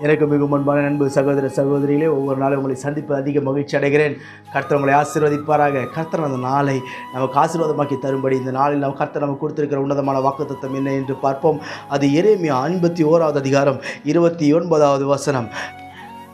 எனக்கு மிகவும் அன்பான நண்பு சகோதர சகோதரிகளே ஒவ்வொரு நாளும் உங்களை சந்திப்பு அதிக மகிழ்ச்சி அடைகிறேன். கர்த்தர் உங்களை ஆசீர்வதிப்பாராக. கர்த்தர் அந்த நாளை நமக்கு ஆசீர்வாதமாக்கி தரும்படி இந்த நாளில் நம்ம கர்த்தர் நமக்கு கொடுத்திருக்கிற உன்னதமான வாக்குத்தத்தம் என்ன என்று பார்ப்போம். அது எரேமியா ஐம்பத்தி ஓராவது அதிகாரம் இருபத்தி ஒன்பதாவது வசனம்.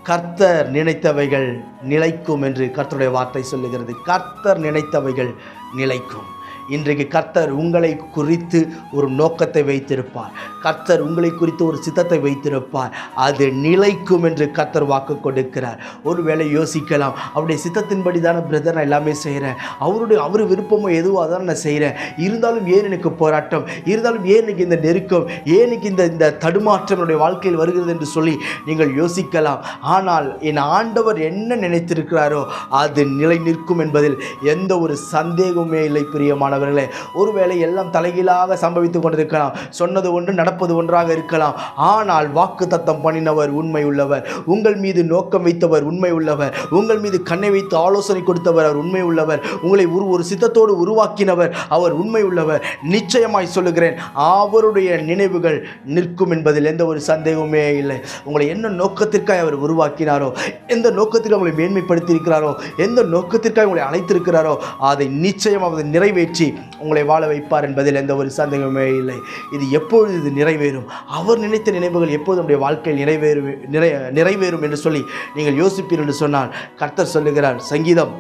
கர்த்தர் நினைத்தவைகள் நிலைக்கும் என்று கர்த்தருடைய வார்த்தை சொல்லுகிறது. கர்த்தர் நினைத்தவைகள் நிலைக்கும். இன்றைக்கு கர்த்தர் உங்களை குறித்து ஒரு நோக்கத்தை வைத்திருப்பார். கர்த்தர் உங்களை குறித்து ஒரு சித்தத்தை வைத்திருப்பார். அது நிலைக்கும் என்று கர்த்தர் வாக்கு கொடுக்கிறார். ஒருவேளை யோசிக்கலாம். அவருடைய சித்தத்தின்படி தானே பிரதர் நான் எல்லாமே செய்கிறேன் அவருடைய அவர் விருப்பமோ எதுவோ அதான் நான் செய்கிறேன் இருந்தாலும் ஏன் எனக்கு போராட்டம்? இருந்தாலும் ஏன் எனக்கு இந்த நெருக்கம்? ஏன் எனக்கு இந்த இந்த தடுமாற்றம் என்னுடைய வாழ்க்கையில் வருகிறது என்று சொல்லி நீங்கள் யோசிக்கலாம். ஆனால் என் ஆண்டவர் என்ன நினைத்திருக்கிறாரோ அது நிலை நிற்கும் என்பதில் எந்த ஒரு சந்தேகமே இல்லை பிரியமான பிரியமானவர்களே ஒருவேளை எல்லாம் தலைகீழாக சம்பவித்துக் கொண்டிருக்கலாம். சொன்னது ஒன்று நடப்பது ஒன்றாக இருக்கலாம். ஆனால் வாக்கு தத்தம் பண்ணினவர் உண்மை உள்ளவர். உங்கள் மீது நோக்கம் வைத்தவர் உண்மை உள்ளவர். உங்கள் மீது கண்ணை வைத்து ஆலோசனை கொடுத்தவர் அவர் உண்மை உள்ளவர். உங்களை ஒரு ஒரு சித்தத்தோடு உருவாக்கினவர் அவர் உண்மை உள்ளவர். நிச்சயமாய் சொல்லுகிறேன் அவருடைய நினைவுகள் நிற்கும் என்பதில் எந்த ஒரு சந்தேகமே இல்லை. உங்களை என்ன நோக்கத்திற்காக அவர் உருவாக்கினாரோ எந்த நோக்கத்திற்கு உங்களை மேன்மைப்படுத்தி இருக்கிறாரோ எந்த நோக்கத்திற்காக உங்களை அழைத்திருக்கிறாரோ அதை நிச்சயம் அவர் நிறைவேற்றி உங்களை வாழ வைப்பார் என்பதில் எந்த ஒரு சந்தேகமே இல்லை. இது எப்பொழுது இது நிறைவேறும்? அவர் நினைத்த நினைவுகள் எப்போது நம்முடைய வாழ்க்கையில் நிறைவேறும் நிறை நிறைவேறும் என்று சொல்லி நீங்கள் யோசிப்பீர் என்று சொன்னால் கர்த்தர் சொல்லுகிறார் சங்கீதம்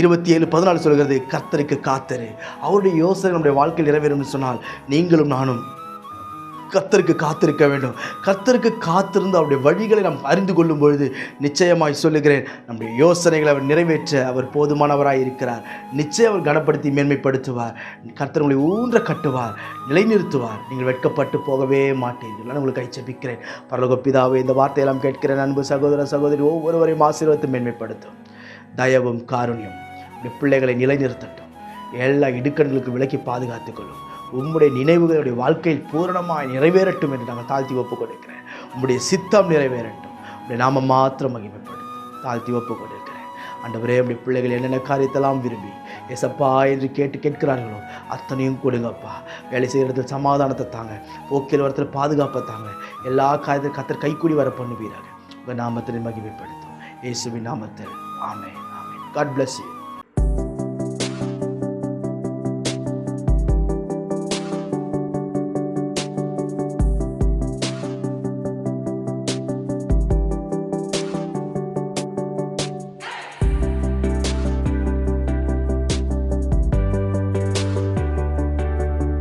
இருபத்தி ஏழு பதினாலு சொல்கிறது கர்த்தருக்கு காத்தரு. அவருடைய யோசனை நம்முடைய வாழ்க்கையில் நிறைவேறும் என்று சொன்னால் நீங்களும் நானும் கத்தருக்கு காத்திருக்க வேண்டும். கத்தருக்கு காத்திருந்து அவருடைய வழிகளை நாம் அறிந்து கொள்ளும் பொழுது நிச்சயமாய் சொல்லுகிறேன் நம்முடைய யோசனைகளை அவர் நிறைவேற்ற அவர் போதுமானவராய் இருக்கிறார். நிச்சயம் அவர் கனப்படுத்தி மேன்மைப்படுத்துவார். கர்த்தர் உங்களை ஊன்ற கட்டுவார் நிலைநிறுத்துவார். நீங்கள் வெட்கப்பட்டு போகவே மாட்டீர்கள். நான் உங்களுக்கு கைச்சபிக்கிறேன் பரலோக பிதாவை இந்த வார்த்தையெல்லாம் கேட்கிறேன் அன்பு சகோதர சகோதரி ஒவ்வொருவரையும் ஆசீர்வத்தை மேன்மைப்படுத்தும். தயவும் காருண்யம். பிள்ளைகளை நிலைநிறுத்தட்டும். எல்லா இடுக்கண்களுக்கு விலக்கி பாதுகாத்துக் கொள்ளும். உம்முடைய நினைவுகளுடைய வாழ்க்கையில் பூரணமாய் நிறைவேறட்டும் என்று நாங்கள் தாழ்த்தி ஒப்பு கொடுக்கிறேன் உம்முடைய சித்தம் நிறைவேறட்டும். உடைய நாம மாத்திரம் மகிமைப்படும் தாழ்த்தி ஒப்பு கொடுக்கிறேன் அண்டவரே உடைய பிள்ளைகள் என்னென்ன காரியத்தெல்லாம் விரும்பி எசப்பா என்று கேட்டு கேட்கிறார்களோ அத்தனையும் கொடுங்கப்பா. வேலை செய்கிற இடத்துல சமாதானத்தை தாங்க. போக்கில் வரத்தில் பாதுகாப்பை தாங்க. எல்லா காரியத்தையும் கத்தர் கைக்கூடி வர பண்ணுவீராக. உங்கள் நாமத்தினை மகிமைப்படுத்தும் இயேசுவின் நாமத்தில். ஆமே ஆமே காட் பிளஸ் யூ